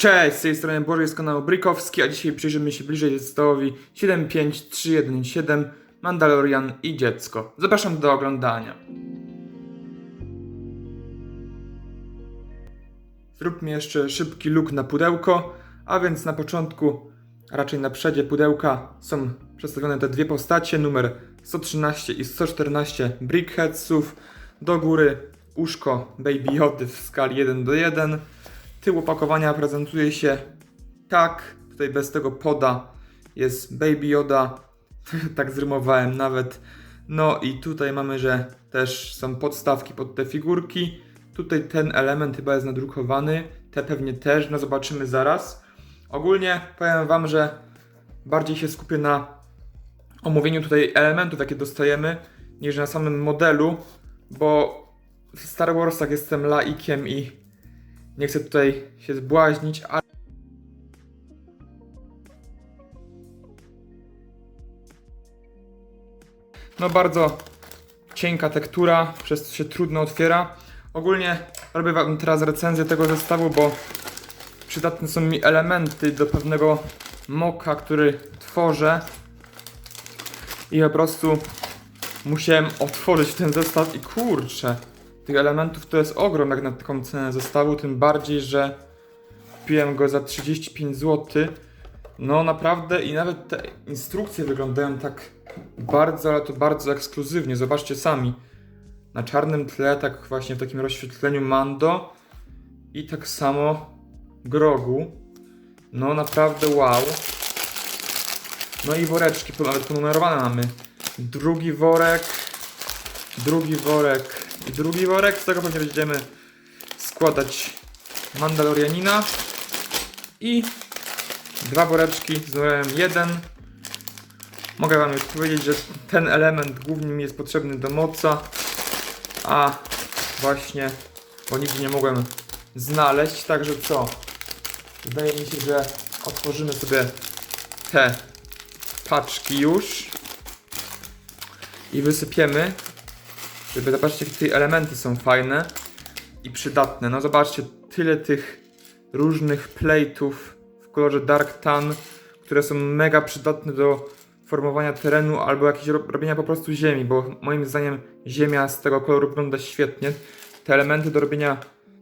Cześć, z tej strony Bożej z kanału Brykowski, a dzisiaj przyjrzymy się bliżej zestawowi 75317 Mandalorian i dziecko. Zapraszam do oglądania. Zróbmy jeszcze szybki look na pudełko, a więc na początku, a raczej na przodzie pudełka są przedstawione te dwie postacie, numer 113 i 114 Brickheadsów. Do góry uszko Baby Jody w skali 1 do 1. Tył opakowania prezentuje się tak, tutaj bez tego poda jest Baby Yoda, tak zrymowałem nawet. No i tutaj mamy, że też są podstawki pod te figurki. Tutaj ten element chyba jest nadrukowany, te pewnie też, no zobaczymy zaraz. Ogólnie powiem Wam, że bardziej się skupię na omówieniu tutaj elementów, jakie dostajemy, niż na samym modelu, bo w Star Warsach jestem laikiem i nie chcę tutaj się zbłaźnić, ale no bardzo cienka tektura, przez co się trudno otwiera. Ogólnie robię wam teraz recenzję tego zestawu, bo przydatne są mi elementy do pewnego moka, który tworzę i po prostu musiałem otworzyć ten zestaw i kurczę, tych elementów to jest ogrom jak na taką cenę zestawu, tym bardziej, że kupiłem go za 35 zł. No naprawdę i nawet te instrukcje wyglądają tak bardzo, ale to bardzo ekskluzywnie. Zobaczcie sami. Na czarnym tle, tak właśnie w takim rozświetleniu Mando i tak samo Grogu. No naprawdę wow. No i woreczki, nawet ponumerowane mamy. Drugi worek, drugi worek i drugi worek. Z tego pewnie będziemy składać Mandalorianina. I dwa woreczki z numerem 1. Mogę Wam już powiedzieć, że ten element głównie mi jest potrzebny do moca, a właśnie, bo nigdzie nie mogłem znaleźć, także co? Wydaje mi się, że otworzymy sobie te paczki już i wysypiemy, żeby zobaczcie, jakie elementy są fajne i przydatne. No zobaczcie, tyle tych różnych plate'ów w kolorze Dark Tan, które są mega przydatne do formowania terenu albo jakieś ro- robienia po prostu ziemi, bo moim zdaniem ziemia z tego koloru wygląda świetnie. Te elementy do robienia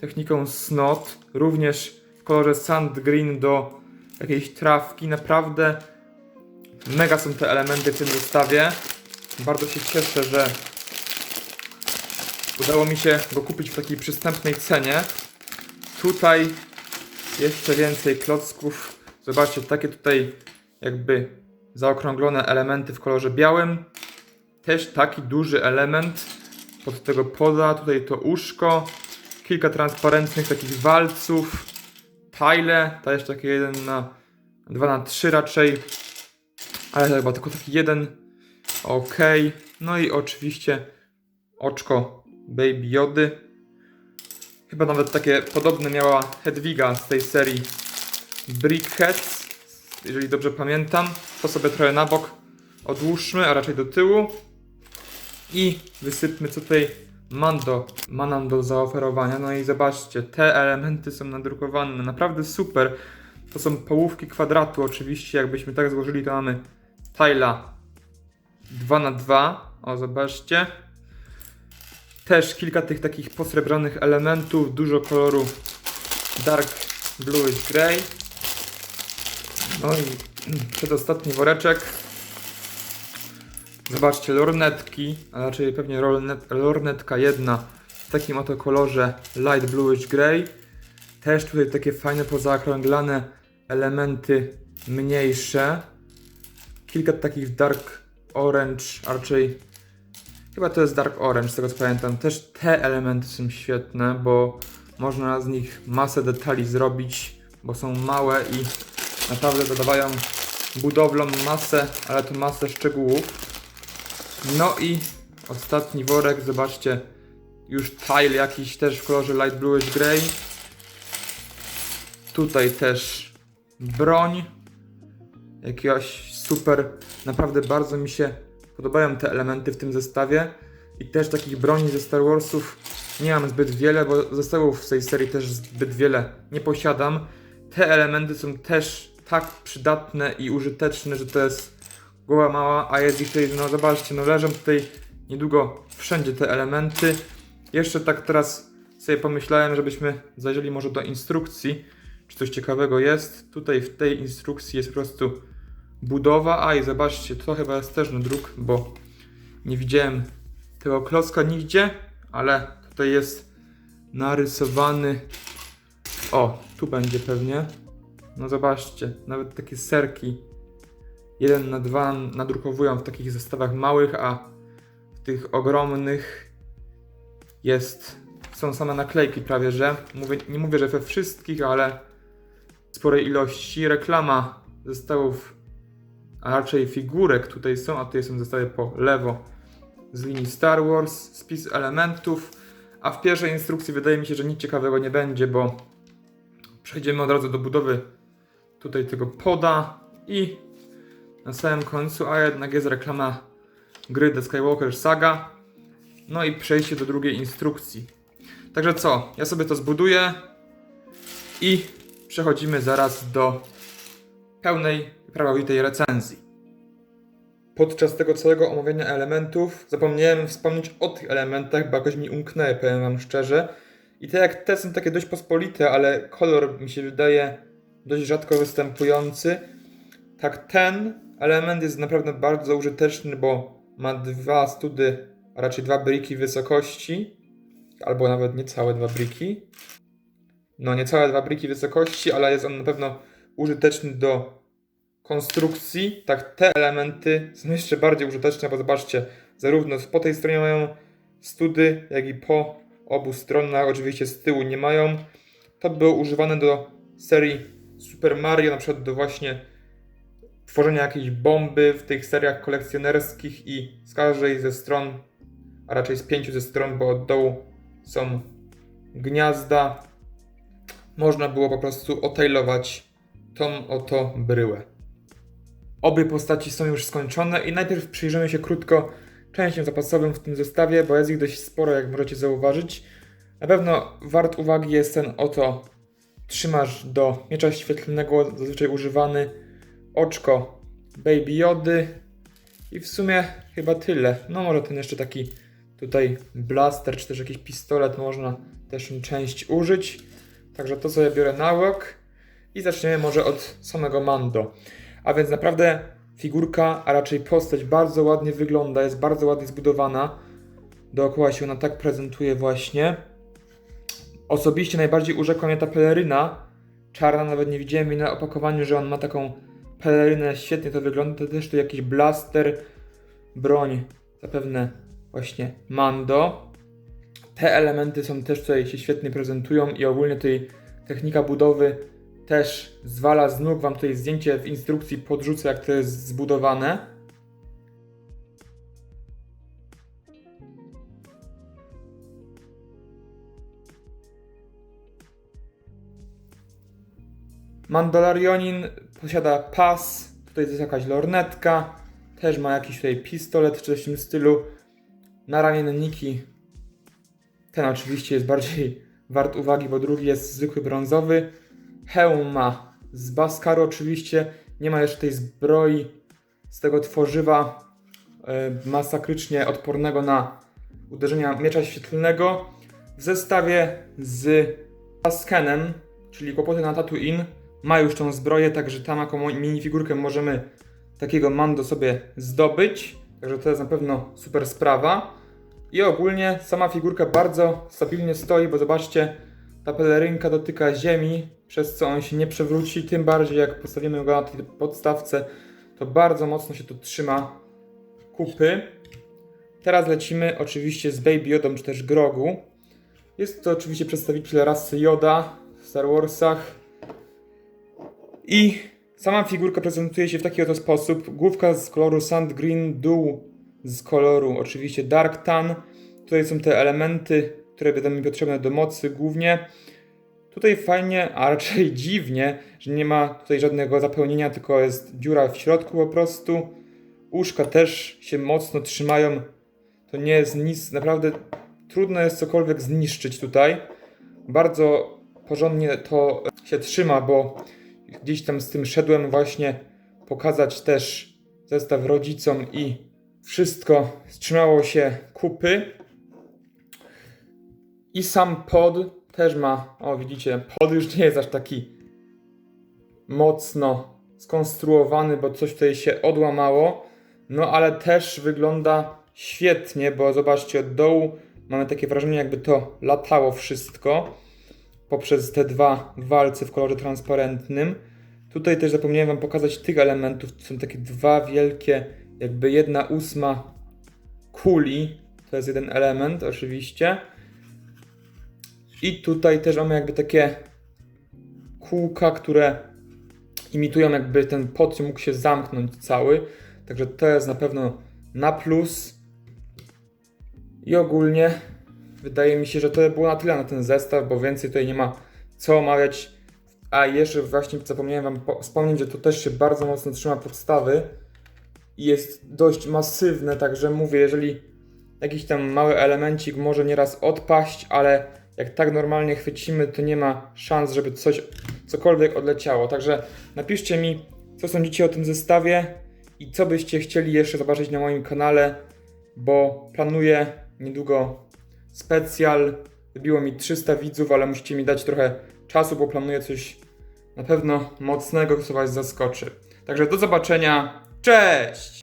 techniką snot, również w kolorze sand green do jakiejś trawki, naprawdę mega są te elementy w tym zestawie. Bardzo się cieszę, że udało mi się go kupić w takiej przystępnej cenie. Tutaj jeszcze więcej klocków. Zobaczcie, takie tutaj jakby zaokrąglone elementy w kolorze białym. Też taki duży element pod tego poda. Tutaj to uszko. Kilka transparentnych takich walców. Tile, jeszcze takie 1 na 2 na 3 raczej. Ale chyba tylko taki jeden. Ok. No i oczywiście oczko Baby Jody. Chyba nawet takie podobne miała Hedwiga z tej serii Brickheads, jeżeli dobrze pamiętam. To sobie trochę na bok odłóżmy, a raczej do tyłu. I wysypmy co tutaj Mando ma nam do zaoferowania. No i zobaczcie, te elementy są nadrukowane, naprawdę super. To są połówki kwadratu oczywiście, jakbyśmy tak złożyli, to mamy Tyla 2 na 2 O, zobaczcie. Też kilka tych takich posrebrzonych elementów, dużo koloru dark bluish grey. No i przedostatni woreczek. Zobaczcie, lornetki, a raczej pewnie lornet, lornetka jedna w takim oto kolorze light bluish grey. Też tutaj takie fajne pozaokrąglane elementy mniejsze. Kilka takich dark orange, raczej Chyba to jest Dark Orange, z tego co pamiętam. Też te elementy są świetne, bo można z nich masę detali zrobić, bo są małe i naprawdę dodawają budowlom masę, ale to masę szczegółów. No i ostatni worek, zobaczcie, już tile jakiś też w kolorze light bluish grey. Tutaj też broń jakiegoś super, naprawdę bardzo mi się podobają te elementy w tym zestawie i też takich broni ze Star Warsów nie mam zbyt wiele, bo zestawów z tej serii też zbyt wiele nie posiadam. te elementy są też tak przydatne i użyteczne, że to jest głowa mała, a jest ich tutaj, no zobaczcie, no leżą tutaj niedługo wszędzie te elementy. Jeszcze tak teraz sobie pomyślałem, żebyśmy zajrzeli może do instrukcji, czy coś ciekawego jest. Tutaj w tej instrukcji jest po prostu budowa, a i zobaczcie, to chyba jest też druk, bo nie widziałem tego klocka nigdzie, ale tutaj jest narysowany. O, tu będzie pewnie. No zobaczcie, nawet takie serki 1 na 2 nadrukowują w takich zestawach małych, a w tych ogromnych jest są same naklejki prawie, że mówię, nie mówię, że we wszystkich, ale w sporej ilości reklama zestawów, a raczej figurek tutaj są, a tutaj są zestawy po lewo z linii Star Wars, spis elementów, a w pierwszej instrukcji wydaje mi się, że nic ciekawego nie będzie, bo przejdziemy od razu do budowy tutaj tego poda i na samym końcu, a jednak jest reklama gry The Skywalker Saga. No i przejście do drugiej instrukcji. Także co, ja sobie to zbuduję i przechodzimy zaraz do pełnej, prawowitej recenzji. Podczas tego całego omawiania elementów zapomniałem wspomnieć o tych elementach, bo jakoś mi umknęły, powiem wam szczerze. I te jak te są takie dość pospolite, ale kolor mi się wydaje dość rzadko występujący. Tak ten element jest naprawdę bardzo użyteczny, bo ma dwa study, a raczej dwa briki wysokości, albo nawet niecałe dwa briki. No, niecałe dwa briki wysokości, ale jest on na pewno użyteczny do konstrukcji. Tak, te elementy są jeszcze bardziej użyteczne, bo zobaczcie, zarówno po tej stronie mają study, jak i po obu stronach, oczywiście z tyłu nie mają. To było używane do serii Super Mario, na przykład do właśnie tworzenia jakiejś bomby w tych seriach kolekcjonerskich i z każdej ze stron, a raczej z pięciu ze stron, bo od dołu są gniazda, można było po prostu otailować tą oto bryłę. Obie postaci są już skończone i najpierw przyjrzymy się krótko częściom zapasowym w tym zestawie, bo jest ich dość sporo, jak możecie zauważyć. Na pewno wart uwagi jest ten oto trzymasz do miecza świetlnego, zazwyczaj używany oczko Baby Jody i w sumie chyba tyle. No może ten jeszcze taki tutaj blaster, czy też jakiś pistolet można też część użyć. Także to sobie biorę na łok i zaczniemy może od samego Mando. A więc naprawdę figurka, a raczej postać bardzo ładnie wygląda, jest bardzo ładnie zbudowana. Dookoła się ona tak prezentuje właśnie. Osobiście najbardziej urzekła mnie ta peleryna. Czarna, nawet nie widziałem jej na opakowaniu, że on ma taką pelerynę, świetnie to wygląda. To też tu jakiś blaster, broń, zapewne właśnie Mando. Te elementy są też tutaj się świetnie prezentują i ogólnie tutaj technika budowy też zwala z nóg. Wam tutaj zdjęcie w instrukcji podrzucę, jak to jest zbudowane. Mandalorionin posiada pas, tutaj jest jakaś lornetka, też ma jakiś tutaj pistolet czy coś w tym stylu. Na ramienniki ten oczywiście jest bardziej wart uwagi, bo drugi jest zwykły brązowy. Hełm ma z Baskaru oczywiście, nie ma jeszcze tej zbroi z tego tworzywa e, masakrycznie odpornego na uderzenia miecza świetlnego. W zestawie z Taskenem, czyli kłopoty na Tatooine, ma już tą zbroję, także tam jako minifigurkę możemy takiego Mando sobie zdobyć. Także to jest na pewno super sprawa. I ogólnie sama figurka bardzo stabilnie stoi, bo zobaczcie, ta pelerynka dotyka ziemi, przez co on się nie przewróci, tym bardziej jak postawimy go na tej podstawce, to bardzo mocno się to trzyma kupy. Teraz lecimy oczywiście z Baby Yodą czy też Grogu. Jest to oczywiście przedstawiciel rasy Yoda w Star Warsach. I sama figurka prezentuje się w taki oto sposób. Główka z koloru Sand Green, dół z koloru oczywiście Dark Tan. Tutaj są te elementy, które będą mi potrzebne do mocy głównie. Tutaj fajnie, a raczej dziwnie, że nie ma tutaj żadnego zapełnienia, tylko jest dziura w środku po prostu. Uszka też się mocno trzymają. To nie jest nic, naprawdę trudno jest cokolwiek zniszczyć tutaj. Bardzo porządnie to się trzyma, bo gdzieś tam z tym szedłem właśnie pokazać też zestaw rodzicom i wszystko trzymało się kupy. I sam pod też ma, o widzicie, pod już nie jest aż taki mocno skonstruowany, bo coś tutaj się odłamało. No ale też wygląda świetnie, bo zobaczcie, od dołu mamy takie wrażenie, jakby to latało wszystko poprzez te dwa walce w kolorze transparentnym. Tutaj też zapomniałem Wam pokazać tych elementów. To są takie dwa wielkie, jakby jedna ósma kuli. To jest jeden element, oczywiście. I tutaj też mamy jakby takie kółka, które imitują jakby ten pot mógł się zamknąć cały. Także to jest na pewno na plus. I ogólnie wydaje mi się, że to było na tyle na ten zestaw, bo więcej tutaj nie ma co omawiać. A jeszcze właśnie zapomniałem Wam po- wspomnieć, że to też się bardzo mocno trzyma podstawy i jest dość masywne, także mówię, jeżeli jakiś tam mały elemencik może nieraz odpaść, ale jak tak normalnie chwycimy, to nie ma szans, żeby coś, cokolwiek odleciało. Także napiszcie mi, co sądzicie o tym zestawie i co byście chcieli jeszcze zobaczyć na moim kanale, bo planuję niedługo specjal. Wybiło mi 300 widzów, ale musicie mi dać trochę czasu, bo planuję coś na pewno mocnego, co Was zaskoczy. Także do zobaczenia. Cześć!